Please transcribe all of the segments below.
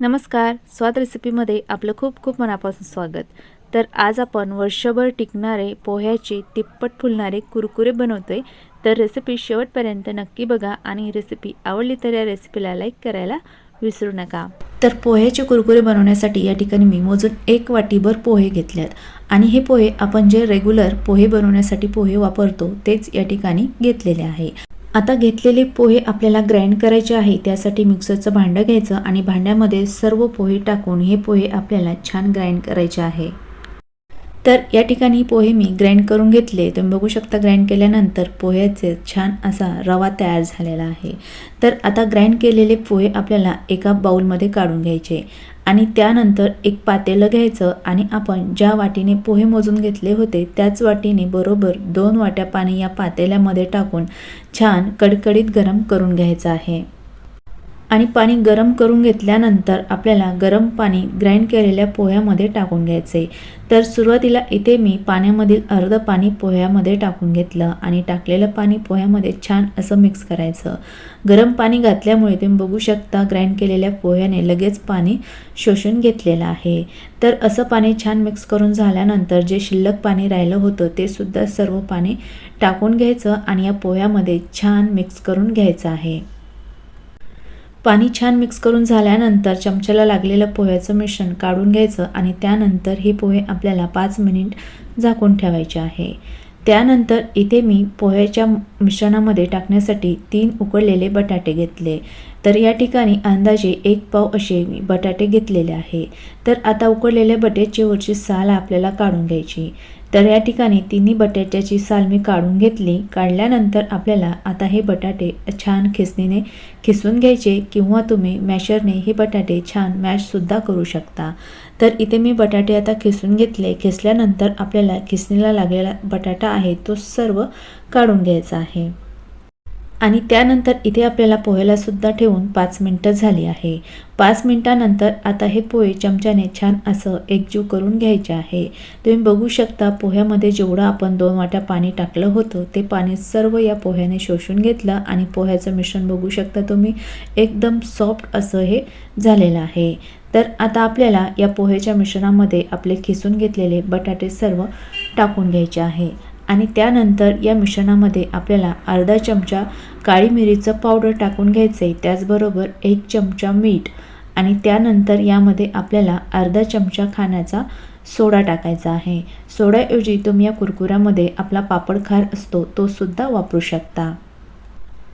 नमस्कार स्वाद रेसिपीमध्ये आपलं खूप खूप मनापासून स्वागत. तर आज आपण वर्षभर टिकणारे पोह्याचे तिप्पट फुलणारे कुरकुरे बनवतो आहे तर रेसिपी शेवटपर्यंत नक्की बघा आणि रेसिपी आवडली तर या रेसिपीला लाईक करायला विसरू नका. तर पोह्याचे कुरकुरे बनवण्यासाठी या ठिकाणी मी मोजून एक वाटीभर पोहे घेतल्यात. आणि हे पोहे आपण जे रेग्युलर पोहे बनवण्यासाठी पोहे वापरतो तेच या ठिकाणी घेतलेले आहे. आता घेतलेले पोहे आपल्याला ग्राइंड करायचे आहे त्यासाठी मिक्सरचं भांडं घ्यायचं आणि भांड्यामध्ये सर्व पोहे टाकून हे पोहे आपल्याला छान ग्राइंड करायचे आहे. तर या ठिकाणी पोहे मी ग्राइंड करून घेतले. तुम्ही बघू शकता ग्राइंड केल्यानंतर पोह्याचे छान असा रवा तयार झालेला आहे. तर आता ग्राइंड केलेले पोहे आपल्याला एका बाउलमध्ये काढून घ्यायचे. आणि त्यानंतर एक पातेलं घ्यायचं आणि आपण ज्या वाटीने पोहे मोजून घेतले होते त्याच वाटीने बरोबर दोन वाट्या पाणी या पातेल्यामध्ये टाकून छान कडकडीत गरम करून घ्यायचं आहे. आणि पाणी गरम करून घेतल्यानंतर आपल्याला गरम पाणी ग्राइंड केलेल्या पोह्यामध्ये टाकून घ्यायचे. तर सुरुवातीला इथे मी पाण्यामधील अर्ध पाणी पोह्यामध्ये टाकून घेतलं आणि टाकलेलं पाणी पोह्यामध्ये छान असं मिक्स करायचं. गरम पाणी घातल्यामुळे तुम्ही बघू शकता ग्राइंड केलेल्या पोह्याने लगेच पाणी शोषून घेतलेलं आहे. तर असं पाणी छान मिक्स करून झाल्यानंतर जे शिल्लक पाणी राहिलं होतं ते सुद्धा सर्व पाणी टाकून घ्यायचं आणि या पोह्यामध्ये छान मिक्स करून घ्यायचं आहे. पाणी छान मिक्स करून झाल्यानंतर चमच्याला लागलेलं पोह्याचं मिश्रण काढून घ्यायचं आणि त्यानंतर हे पोहे आपल्याला पाच मिनिट झाकून ठेवायचे आहे. त्यानंतर इथे मी पोह्याच्या मिश्रणामध्ये टाकण्यासाठी तीन उकडलेले बटाटे घेतले. तर या ठिकाणी अंदाजे एक पाव असे मी बटाटे घेतलेले आहे. तर आता उकडलेल्या बटाट्याची वरची साल आपल्याला काढून घ्यायची. तर या ठिकाणी तिन्ही बटाट्याची साल मी काढून घेतली. काढल्यानंतर आपल्याला आता हे बटाटे छान खिसणीने खिसून घ्यायचे किंवा तुम्ही मॅशरने हे बटाटे छान मॅशसुद्धा करू शकता. तर इथे मी बटाटे आता खिसून घेतले. खिसल्यानंतर आपल्याला खिसणीला लागलेला बटाटा आहे तो सर्व काढून घ्यायचा आहे. आणि त्यानंतर इथे आपल्याला पोह्यालासुद्धा ठेवून पाच मिनटं झाली आहे. पाच मिनटानंतर आता हे पोहे चमच्याने छान असं एकजीव करून घ्यायचे आहे. तुम्ही बघू शकता पोह्यामध्ये जेवढं आपण दोन वाट्या पाणी टाकलं होतं ते पाणी सर्व या पोह्याने शोषून घेतलं आणि पोह्याचं मिश्रण बघू शकता तुम्ही एकदम सॉफ्ट असं हे झालेलं आहे. तर आता आपल्याला या पोह्याच्या मिश्रणामध्ये आपले खिसून घेतलेले बटाटे सर्व टाकून घ्यायचे आहे. आणि त्यानंतर या मिश्रणामध्ये आपल्याला अर्धा चमचा काळी मिरीचं पावडर टाकून घ्यायचं आहे त्याचबरोबर एक चमचा मीठ आणि त्यानंतर यामध्ये आपल्याला अर्धा चमचा खाण्याचा सोडा टाकायचा आहे. सोड्याऐवजी तुम्ही या कुरकुऱ्यामध्ये आपला पापड खार असतो तो सुद्धा वापरू शकता.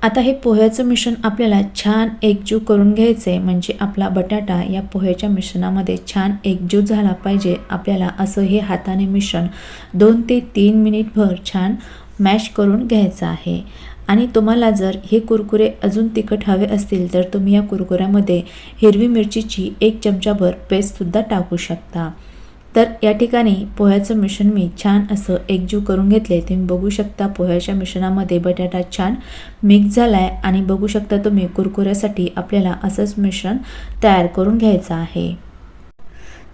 आता हे पोह्याचं मिश्रण आपल्याला छान एकजीव करून घ्यायचं आहे म्हणजे आपला बटाटा या पोह्याच्या मिश्रणामध्ये छान एकजीव झाला पाहिजे. आपल्याला असं हे हाताने मिश्रण दोन ते तीन मिनिटभर छान मॅश करून घ्यायचं आहे. आणि तुम्हाला जर हे कुरकुरे अजून तिखट हवे असतील तर तुम्ही या कुरकुऱ्यामध्ये हिरवी मिरचीची एक चमचाभर पेस्टसुद्धा टाकू शकता. तर या ठिकाणी पोह्याचं मिश्रण मी छान असं एकजीव करून घेतले तुम्ही बघू शकता पोह्याच्या मिश्रणामध्ये बटाटा छान मिक्स झाला आहे आणि बघू शकता तुम्ही कुरकुऱ्यासाठी आपल्याला असंच मिश्रण तयार करून घ्यायचं आहे.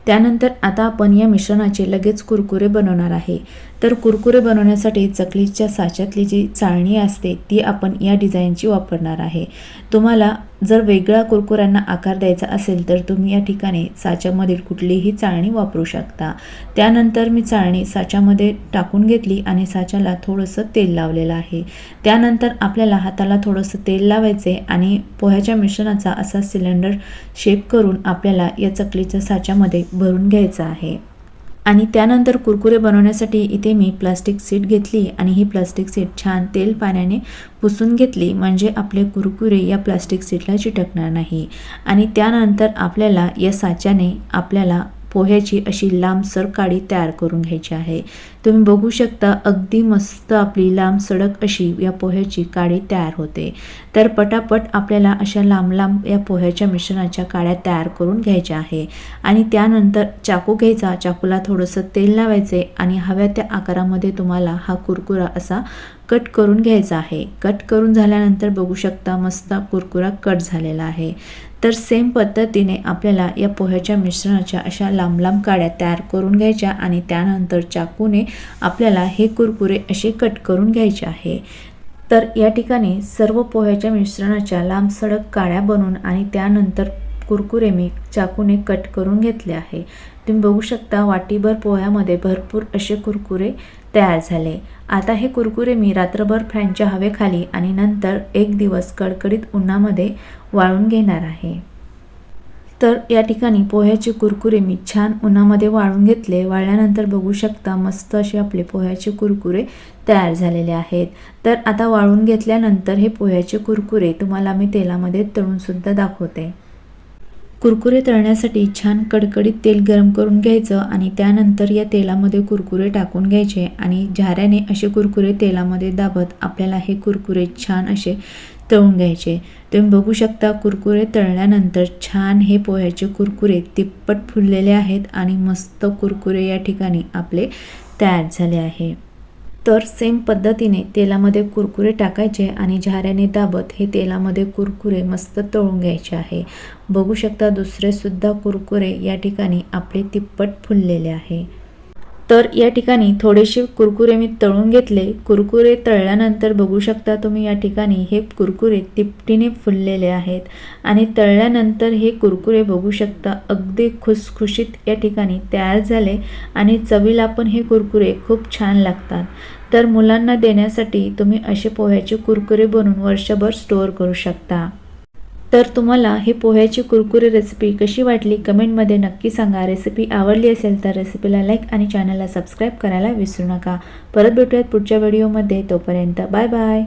त्यानंतर आता आपण या मिश्रणाचे लगेच कुरकुरे बनवणार आहे. तर कुरकुरे बनवण्यासाठी चकलीच्या साच्यातली जी चाळणी असते ती आपण या डिझाईनची वापरणार आहे. तुम्हाला जर वेगळ्या कुरकुऱ्यांना आकार द्यायचा असेल तर तुम्ही या ठिकाणी साच्यामधील कुठलीही चाळणी वापरू शकता. त्यानंतर मी चाळणी साच्यामध्ये टाकून घेतली आणि साच्याला थोडंसं तेल लावलेलं आहे. त्यानंतर आपल्याला हाताला थोडंसं तेल लावायचे आणि पोह्याच्या मिश्रणाचा असा सिलेंडर शेप करून आपल्याला या चकलीच्या साच्यामध्ये भरून घ्यायचं आहे. आणि त्यानंतर कुरकुरे बनवण्यासाठी इथे मी प्लास्टिक सीट घेतली आणि ही प्लास्टिक सीट छान तेल पाण्याने पुसून घेतली. म्हणजे आपले कुरकुरे या प्लास्टिक सीटला चिटकणार नाही. आणि त्यानंतर आपल्याला या साच्याने आपल्याला पोह्याची अशी लांबसर काडी तयार करून घ्यायची आहे. तुम्ही बघू शकता अगदी मस्त आपली लांब सडक अशी या पोह्याची काडी तयार होते. तर पटापट आपल्याला अशा लांब लांब या पोह्याच्या मिश्रणाच्या काड्या तयार करून घ्यायच्या आहे. आणि त्यानंतर चाकू घ्यायचा चाकूला थोडंसं तेल लावायचे आणि हव्या त्या आकारामध्ये तुम्हाला हा कुरकुरा असा कट करून घ्यायचा आहे. कट करून झाल्यानंतर बघू शकता मस्त कुरकुरा कट झालेला आहे. तर सेम पद्धतीने आपल्याला या पोह्याच्या मिश्रणाच्या अशा लांब लांब काड्या तयार करून घ्यायच्या आणि त्यानंतर चाकूने आपल्याला हे कुरकुरे असे कट करून घ्यायचे आहे. तर या ठिकाणी सर्व पोह्याच्या मिश्रणाच्या लांब सडक काड्या बनवून आणि त्यानंतर कुरकुरे मी चाकूने कट करून घेतले आहे. तुम्ही बघू शकता वाटीभर पोह्यामध्ये भरपूर असे कुरकुरे तयार झाले. आता हे कुरकुरे मी रात्रभर फॅनच्या हवेखाली आणि नंतर एक दिवस कडकडीत उन्हामध्ये वाळून घेणार आहे. तर या ठिकाणी पोह्याचे कुरकुरे मी छान उन्हामध्ये वाळून घेतले. वाळल्यानंतर बघू शकता मस्त असे आपले पोह्याचे कुरकुरे तयार झालेले आहेत. तर आता वाळून घेतल्यानंतर हे पोह्याचे कुरकुरे तुम्हाला मी तेलामध्ये तळूनसुद्धा दाखवते. कुरकुरे तळण्यासाठी छान कडकडीत तेल गरम करून घ्यायचं आणि त्यानंतर या तेलामध्ये कुरकुरे टाकून घ्यायचे आणि झाऱ्याने असे कुरकुरे तेलामध्ये दाबत आपल्याला हे कुरकुरे छान असे तळून घ्यायचे. तुम्ही बघू शकता कुरकुरे तळल्यानंतर छान हे पोह्याचे कुरकुरे तिप्पट फुललेले आहेत आणि मस्त कुरकुरे या ठिकाणी आपले तयार झाले आहे. तर सेम पद्धतीने तेलामध्ये कुरकुरे टाकायचे आणि झाऱ्याने दाबत हे तेलामध्ये कुरकुरे मस्त तळून घ्यायचे आहे. बघू शकता दुसरे सुद्धा कुरकुरे या ठिकाणी आपले तिप्पट फुललेले आहे. तर या ठिकाणी थोडेसे कुरकुरे मी तळून घेतले. कुरकुरे तळल्यानंतर बघू शकता तुम्ही या ठिकाणी हे कुरकुरे तिपटीने फुललेले आहेत. आणि तळल्यानंतर हे कुरकुरे बघू शकता अगदी खुसखुशीत या ठिकाणी तयार झाले आणि चवीला पण हे कुरकुरे खूप छान लागतात. तर मुलांना देण्यासाठी तुम्ही असे पोह्याचे कुरकुरे बनवून वर्षभर स्टोअर करू शकता. तर तुम्हाला ही पोह्याची कुरकुरी रेसिपी कशी वाटली कमेंटमध्ये नक्की सांगा. रेसिपी आवडली असेल तर रेसिपीला लाईक आणि चॅनलला सबस्क्राईब करायला विसरू नका. परत भेटूयात पुढच्या व्हिडिओमध्ये तोपर्यंत बाय बाय